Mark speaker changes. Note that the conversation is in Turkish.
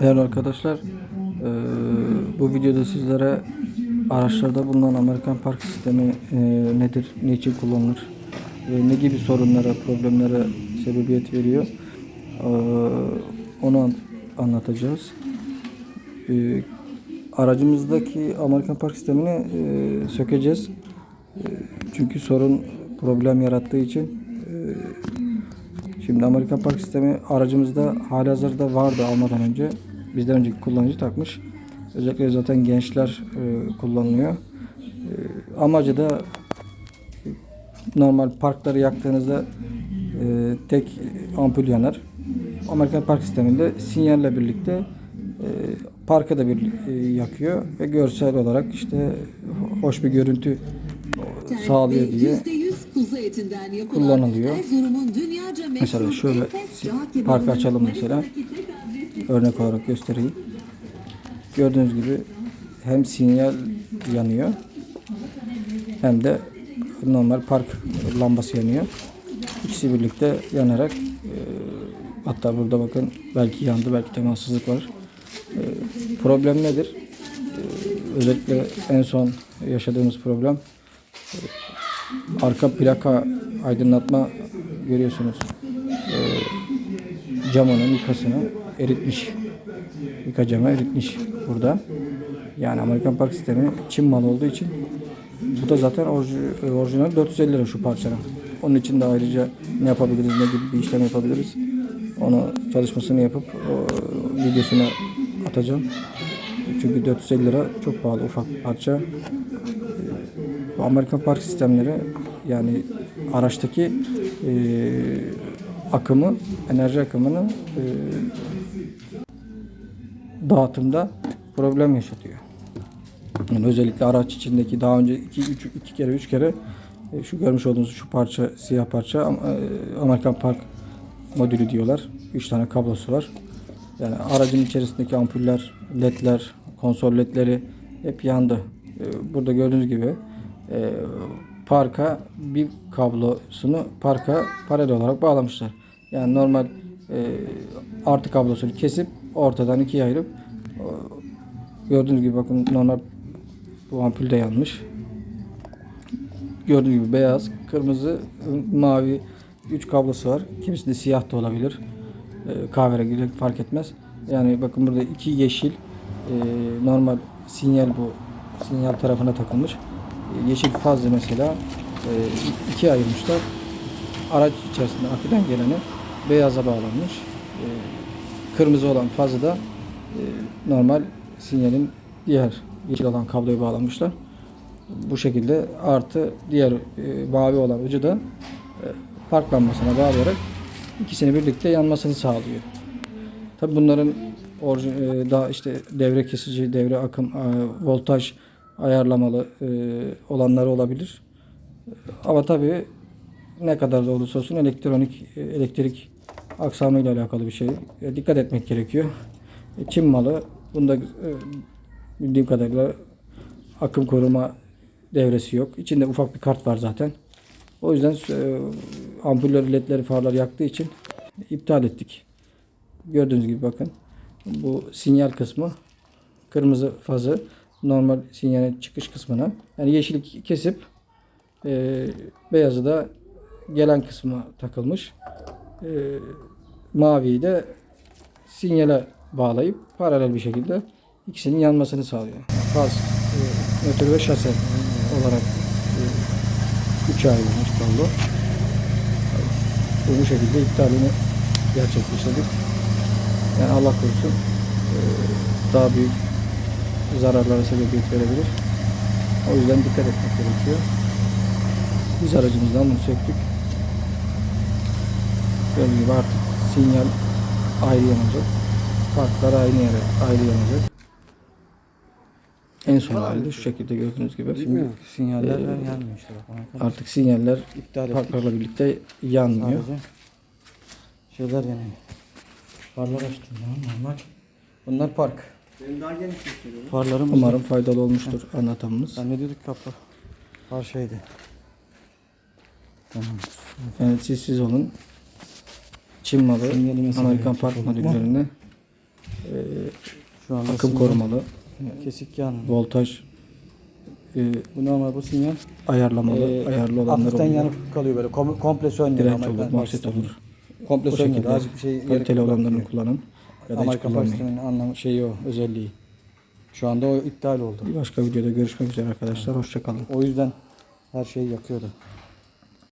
Speaker 1: Değerli arkadaşlar, eee, bu videoda sizlere araçlarda bulunan Amerikan park sistemi eee, nedir, niçin kullanılır ve ne gibi sorunlara, problemlere sebebiyet veriyor eee, onu an- anlatacağız. Eee, aracımızdaki Amerikan park sistemini eee, sökeceğiz. Eee, çünkü sorun problem yarattığı için eee, Şimdi Amerikan park sistemi aracımızda halihazırda vardı almadan önce. Bizden önceki kullanıcı takmış. Özellikle zaten gençler e, kullanılıyor. E, amacı da e, normal parkları yaktığınızda e, tek ampul yanar. Amerikan park sisteminde sinyalle birlikte e, parka da bir e, yakıyor ve görsel olarak işte hoş bir görüntü sağlıyor diye
Speaker 2: %100 kuzu etinden yapılan
Speaker 1: kullanılıyor. Mesela şöyle parkı açalım mesela. Örnek olarak göstereyim. Gördüğünüz gibi hem sinyal yanıyor hem de normal park lambası yanıyor. İkisi birlikte yanarak e, hatta burada bakın belki yandı belki temassızlık var. E, problem nedir? E, özellikle en son yaşadığımız problem e, arka plaka aydınlatma görüyorsunuz camının yıkasını eritmiş. Camı eritmiş burada. Yani Amerikan park sistemi Çin malı olduğu için bu da zaten orji- orijinal 450 lira şu parçanın. Onun için de ayrıca ne yapabiliriz, ne gibi bir işlem yapabiliriz. Onu çalışmasını yapıp o, videosunu atacağım. Çünkü 450 lira çok pahalı ufak parça. Bu Amerikan park sistemleri yani araçtaki e, akımı, enerji akımını e, dağıtımda problem yaşatıyor. Yani özellikle araç içindeki daha önce iki, üç, iki kere, üç kere e, şu görmüş olduğunuz şu parça, siyah parça e, Amerikan Park modülü diyorlar. Üç tane kablosu var. Yani aracın içerisindeki ampuller, ledler, konsol ledleri hep yandı. E, Burada gördüğünüz gibi e, parka bir kablosunu parka paralel olarak bağlamışlar. Yani normal e, artı kablosunu kesip ortadan ikiye ayırıp gördüğünüz gibi bakın normal bu ampul de yanmış. Gördüğünüz gibi beyaz, kırmızı, mavi üç kablosu var. Kimisinde siyah da olabilir. E, kahverengi fark etmez. Yani bakın burada iki yeşil e, normal sinyal bu sinyal tarafına takılmış. E, yeşil fazla mesela e, ikiye ayırmışlar. Araç içerisinde aküden geleni beyaza bağlanmış. E, kırmızı olan fazla da e, normal sinyalin diğer yeşil olan kabloya bağlamışlar. Bu şekilde artı diğer e, mavi olan ucu da e, park lambasına bağlayarak ikisini birlikte yanmasını sağlıyor. Tabi bunların orji- e, daha işte devre kesici, devre akım, e, voltaj ayarlamalı e, olanları olabilir. Ama tabii ne kadar da olursa olsun elektronik e, elektrik aksamıyla alakalı bir şey. E, Dikkat etmek gerekiyor. E, Çin malı. Bunda e, bildiğim kadarıyla akım koruma devresi yok. İçinde ufak bir kart var zaten. O yüzden e, ampuller, ledleri, farlar yaktığı için iptal ettik. Gördüğünüz gibi bakın. Bu sinyal kısmı kırmızı fazı normal sinyalin çıkış kısmına yani yeşili kesip e, beyazı da gelen kısmı takılmış. E, maviyi de sinyale bağlayıp paralel bir şekilde ikisinin yanmasını sağlıyor. Faz, e, nötr ve şase olarak e, ayrılmış kablo. Bu, bu şekilde iptalini gerçekleştirdik. Yani Allah korusun e, daha büyük zararlara sebebiyet verebilir. O yüzden dikkat etmek gerekiyor. Biz aracımızdan bunu söktük. Gördüğünüz gibi artık sinyal ayrı yanacak. Farklar aynı yere ayrı yanacak. En son halde şu şekilde gördüğünüz gibi. Şimdi
Speaker 3: Sinyaller
Speaker 1: Ee,
Speaker 3: yanmıyor işte bak.
Speaker 1: artık sinyaller
Speaker 3: İptal
Speaker 1: farklarla birlikte yanmıyor.
Speaker 3: Sadece şeyler yanıyor. Farlar açtım ya normal. Bunlar park. Farlarımız
Speaker 1: Umarım faydalı olmuştur anlatamımız.
Speaker 3: Ben ne diyorduk kapı? Far şeydi. Tamam.
Speaker 1: Evet siz siz olun. Çin malı Amerikan park
Speaker 3: olduk mu?
Speaker 1: modüllerini e,
Speaker 3: Şu anda
Speaker 1: akım korumalı,
Speaker 3: Kesik yanıyor.
Speaker 1: voltaj e,
Speaker 3: Bu normal bu sinyal.
Speaker 1: ayarlamalı,
Speaker 3: Ee,
Speaker 1: ayarlı olanlar
Speaker 3: hafiften
Speaker 1: oluyor.
Speaker 3: yanıp kalıyor böyle. Kom komple sönmüyor.
Speaker 1: Direnç olur,
Speaker 3: sistemi.
Speaker 1: olur.
Speaker 3: Komple sönmüyor. Azıcık bir şey
Speaker 1: kaliteli olanlarını kullanın ya da kullanmayın.
Speaker 3: sisteminin anlamı şeyi o, özelliği. Şu anda o iptal oldu.
Speaker 1: Bir başka videoda görüşmek üzere arkadaşlar. Hoşçakalın.
Speaker 3: O yüzden her şeyi yakıyordu.